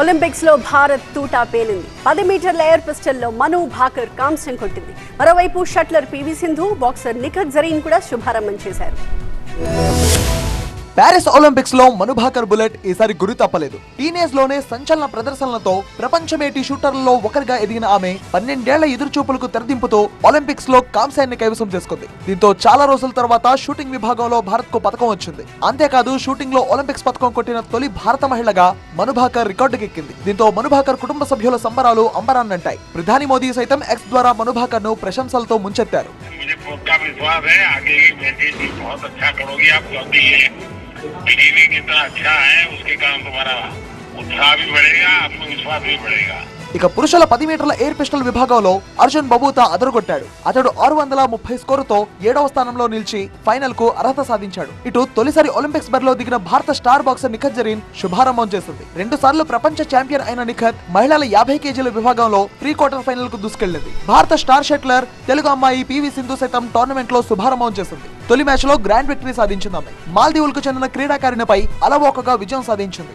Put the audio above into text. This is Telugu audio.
ఒలింపిక్స్లో భారత్ తూటా పేలింది. పది మీటర్ల ఎయిర్ పిస్టల్లో మను భాకర్ కాంస్యం కొట్టింది. మరోవైపు shuttler P V Sindhu boxer Nikhat Zareen కూడా శుభారంభం చేశారు. ప్యారిస్ ఒలింపిక్స్లో మనుభాకర్ బుల్లెట్ ఈసారి గురి తప్పలేదు. టీనేజ్లోనే సంచలన ప్రదర్శనలతో ప్రపంచమేటి షూటర్లలో ఒకరిగా ఎదిగిన ఆమె పన్నెండేళ్ళ ఎదురుచూపులకు తెరదింపుతో ఒలింపిక్స్లో కాంస్యాన్ని కైవసం చేసుకుంది. దీంతో చాలా రోజుల తర్వాత షూటింగ్ విభాగంలో భారత్కు పథకం వచ్చింది. అంతేకాదు షూటింగ్లో ఒలింపిక్స్ పథకం కొట్టిన తొలి భారత మహిళగా మనుభాకర్ రికార్డుకెక్కింది. దీంతో మనుభాకర్ కుటుంబ సభ్యుల సంబరాలు అంబరాన్నంటాయి. ప్రధాని మోదీ సైతం ఎక్స్ ద్వారా మనుభాకర్ను ప్రశంసలతో ముంచెత్తారు. कितना अच्छा है उसके कारण तुम्हारा उत्साह भी बढ़ेगा आत्मविश्वास भी बढ़ेगा। ఇక పురుషుల పది మీటర్ల ఎయిర్ పిస్టల్ విభాగంలో అర్జున్ బబూతా అదరగొట్టాడు. అతడు ఆరు వందల ముప్పై స్కోరుతో ఏడవ స్థానంలో నిలిచి ఫైనల్కు అర్హత సాధించాడు. ఇటు తొలిసారి ఒలింపిక్స్ బరిలో దిగిన భారత స్టార్ బాక్సర్ నిఖత్ జరీన్ శుభారంభం చేసింది. రెండు సార్లు ప్రపంచ ఛాంపియన్ అయిన నిఖత్ మహిళల యాభై కేజీల విభాగంలో ప్రీ క్వార్టర్ ఫైనల్కు దూసుకెళ్ళింది. భారత స్టార్ షట్లర్ తెలుగు అమ్మాయి పివి సింధు సైతం టోర్నమెంట్లో శుభారంభం చేసింది. తొలి మ్యాచ్లో గ్రాండ్ విక్టరీ సాధించింది ఆమె. మాల్దీవులకు చెందిన క్రీడాకారిణిపై అలవోకగా విజయం సాధించింది.